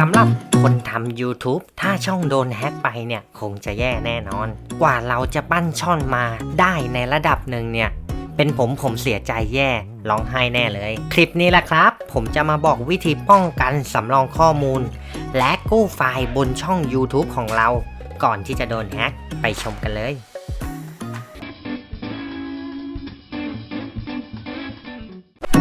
สำหรับคนทำ YouTube ถ้าช่องโดนแฮ็กไปเนี่ย คงจะแย่แน่นอน กว่าเราจะปั้นช่องมาได้ในระดับหนึ่งเนี่ย เป็นผมผมเสียใจแย่ร้องไห้แน่เลย คลิปนี้แหละครับ ผมจะมาบอกวิธีป้องกันสำรองข้อมูล และกู้ไฟล์บนช่อง YouTube ของเรา ก่อนที่จะโดนแฮ็กไปชมกันเลย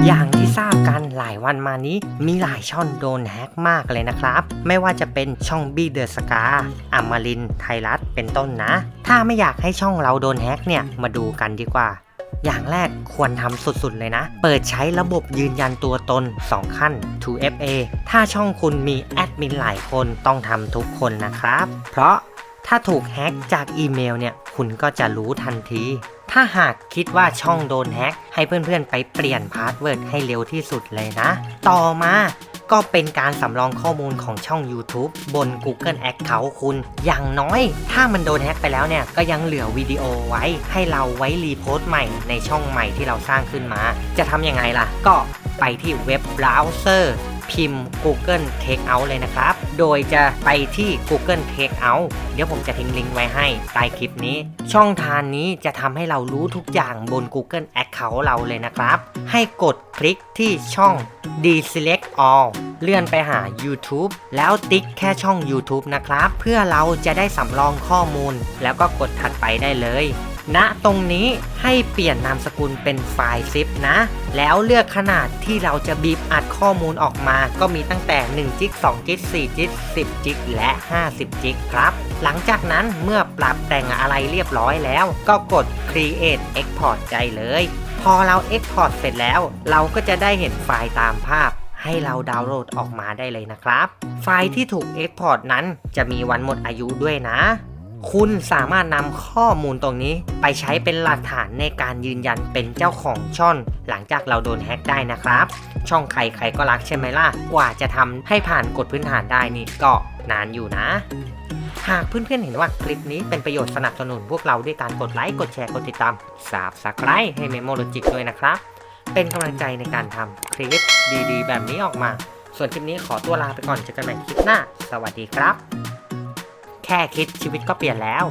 อย่างที่ทราบกันหลายวันมานี้มีหลายช่องโดนแฮกมากเลยนะครับ ไม่ว่าจะเป็นช่องบี้เดอะสกาอมารินไทยรัฐเป็นต้นนะ ถ้าไม่อยากให้ช่องเราโดนแฮกเนี่ยมาดูกันดีกว่า อย่างแรกควรทำสุดๆเลยนะ เปิดใช้ระบบยืนยันตัวตน 2 ขั้น 2FA ถ้าช่องคุณมีแอดมินหลายคนต้องทำทุกคนนะครับ เพราะถ้าถูกแฮ็กจากอีเมลเนี่ย คุณก็จะรู้ทันที ถ้าหากคิดว่าช่องโดนแฮ็กให้เพื่อนๆไปเปลี่ยนพาสเวิร์ดให้เร็วที่สุดเลยนะ ต่อมาก็เป็นการสำรองข้อมูลของช่อง YouTube บน Google Account คุณ อย่างน้อย ถ้ามันโดนแฮ็กไปแล้วเนี่ย ก็ยังเหลือวิดีโอไว้ ให้เราไว้รีโพสต์ใหม่ในช่องใหม่ที่เราสร้างขึ้นมา จะทำยังไงล่ะ ก็ไปที่เว็บเบราว์เซอร์ พิมพ์ Google Takeout เลยนะครับ โดยจะไปที่ Google Takeout เดี๋ยวผมจะทิ้งลิงก์ไว้ให้ใต้คลิปนี้ ช่องทางนี้จะทำให้เรารู้ทุกอย่างบน Google Account เราเลยนะครับ ให้กดคลิกที่ช่อง Deselect All เลื่อนไปหา YouTube แล้วติ๊กแค่ช่อง YouTube นะครับ เพื่อเราจะได้สำรองข้อมูล แล้วก็กดถัดไปได้เลย ณตรงนี้ให้เปลี่ยนนามสกุลเป็นไฟล์ zip นะ แล้วเลือกขนาดที่เราจะบีบอัดข้อมูลออกมา ก็มีตั้งแต่1จิก2จิก4จิก10จิกและ 50จิกครับ หลังจากนั้นเมื่อปรับแต่งอะไรเรียบร้อยแล้ว ก็กด create export ใจเลย พอเรา export เสร็จแล้ว เราก็จะได้เห็นไฟล์ตามภาพให้เราดาวน์โหลดออกมาได้เลยนะครับ ไฟล์ที่ถูก export นั้นจะมีวันหมดอายุด้วยนะ คุณสามารถนำข้อมูลตรงนี้ไปใช้เป็นหลักฐานในการยืนยันเป็นเจ้าของช่อง หลังจากเราโดนแฮ็กได้นะครับ ช่องใครใครก็รักใช่ไหมล่ะ กว่าจะทำให้ผ่านกฎพื้นฐานได้นี่ก็นานอยู่นะ หากเพื่อนๆเห็นว่าคลิปนี้เป็นประโยชน์สนับสนุนพวกเราด้วยการกดไลค์ กดแชร์ กดติดตาม Subscribe ให้ Memo Logic ด้วยนะครับ เป็นกำลังใจในการทำคลิปดีๆ แบบนี้ออกมา ส่วนคลิปนี้ขอตัวลาไปก่อนเจอกันใหม่คลิปหน้า สวัสดีครับ แค่คิดชีวิตก็เปลี่ยนแล้ว